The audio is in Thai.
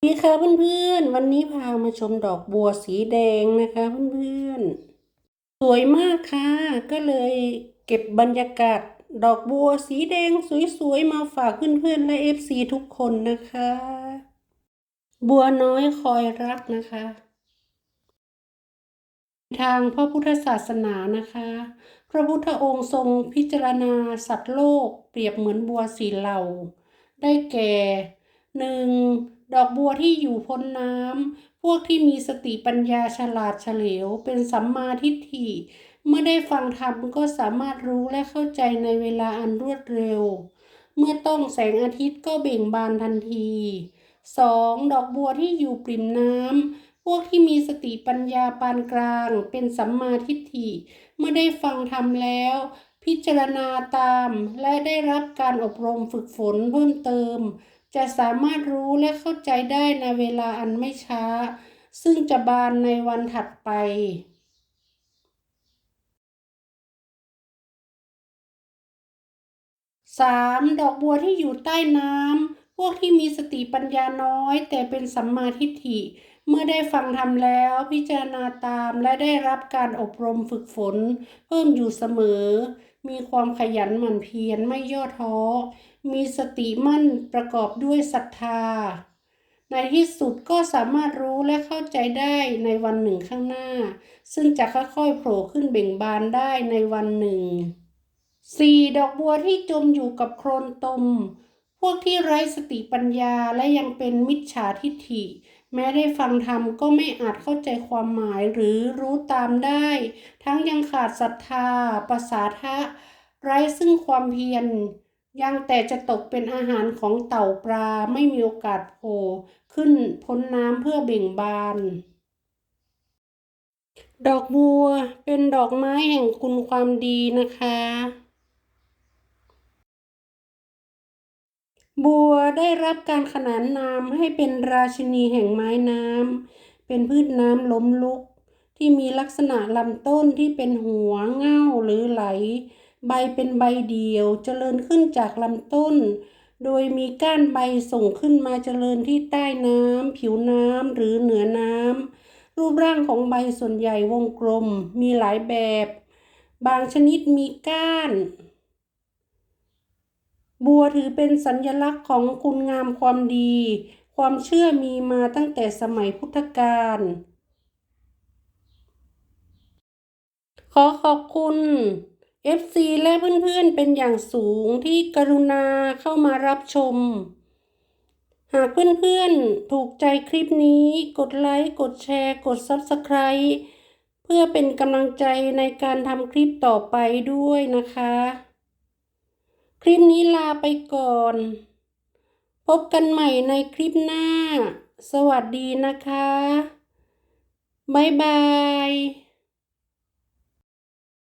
สวัสดีค่ะเพื่อนๆ วันนี้พามาชมดอกบัวสีแดงนะคะเพื่อนๆ สวยมากค่ะ ก็เลยเก็บบรรยากาศ ดอกบัวสีแดงสวยๆ มาฝากเพื่อนๆ และเอฟซีทุกคนนะคะ บัวน้อยคอยรักนะคะ ทางพระพุทธศาสนานะคะ พระพุทธองค์ทรงพิจารณาสัตว์โลก เปรียบเหมือนบัวสีเหล่า ได้แก่ หนึ่งดอกบัวที่อยู่พ้นน้ำ พวกที่มีสติปัญญาฉลาดเฉลียว เป็นสัมมาทิฏฐิ เมื่อได้ฟังธรรมก็สามารถรู้และเข้าใจในเวลาอันรวดเร็ว เมื่อต้องแสงอาทิตย์ก็เบ่งบานทันที 2. ดอกบัวที่อยู่ปริ่มน้ำ พวกที่มีสติปัญญาปานกลาง เป็นสัมมาทิฏฐิ เมื่อได้ฟังธรรมแล้ว พิจารณาตามและได้รับการอบรมฝึกฝนเพิ่มเติม จะสามารถรู้และเข้าใจได้ในเวลาอันไม่ช้า ซึ่งจะบานในวันถัดไป 3. ดอกบัวที่อยู่ใต้น้ำพวกที่มีสติปัญญาน้อย แต่เป็นสัมมาทิฏฐิ เมื่อได้ฟังธรรมแล้วพิจารณาตามและได้รับการอบรมฝึกฝน เพิ่มอยู่เสมอ มีความขยันหมั่นเพียรไม่ย่อท้อ มีสติมั่นประกอบด้วยศรัทธา ในที่สุดก็สามารถรู้และเข้าใจได้ในวันหนึ่งข้างหน้า ซึ่งจะค่อยๆโผล่ขึ้นเบ่งบานได้ในวันหนึ่งสี่ดอกบัวที่จมอยู่กับโคลนตม พวกที่ไร้สติปัญญาและยังเป็นมิจฉาทิฐิ แม้ได้ฟังธรรมก็ไม่อาจเข้าใจความหมายหรือรู้ตามได้ ทั้งยังขาดศรัทธาประสาทะ ไร้ซึ่งความเพียร ยังแต่จะตกเป็นอาหารของเต่าปลาไม่มีโอกาสโผล่ขึ้นพ้นน้ำเพื่อเบ่งบาน ดอกบัวเป็นดอกไม้แห่งคุณความดีนะคะ บัวได้รับการขนานนามให้เป็นราชินีแห่งไม้น้ำ เป็นพืชน้ำล้มลุก ที่มีลักษณะลำต้นที่เป็นหัวเง่าหรือไหล ใบเป็นใบเดียวเจริญขึ้นจากลำต้น โดยมีก้านใบส่งขึ้นมาเจริญที่ใต้น้ำผิวน้ำหรือเหนือน้ำ รูปร่างของใบส่วนใหญ่วงกลมมีหลายแบบ บางชนิดมีก้าน บัวถือเป็นสัญลักษณ์ของคุณงามความดี ความเชื่อมีมาตั้งแต่สมัยพุทธกาลขอขอบคุณ FC และเพื่อนๆเป็นอย่างสูงที่กรุณาเข้ามารับชม หากเพื่อนๆถูกใจคลิปนี้กดไลค์ กดแชร์ กด Subscribe เพื่อเป็นกำลังใจในการทำคลิปต่อไปด้วยนะคะ คลิปนี้ลาไปก่อน พบกันใหม่ในคลิปหน้า สวัสดีนะคะ บ๊ายบาย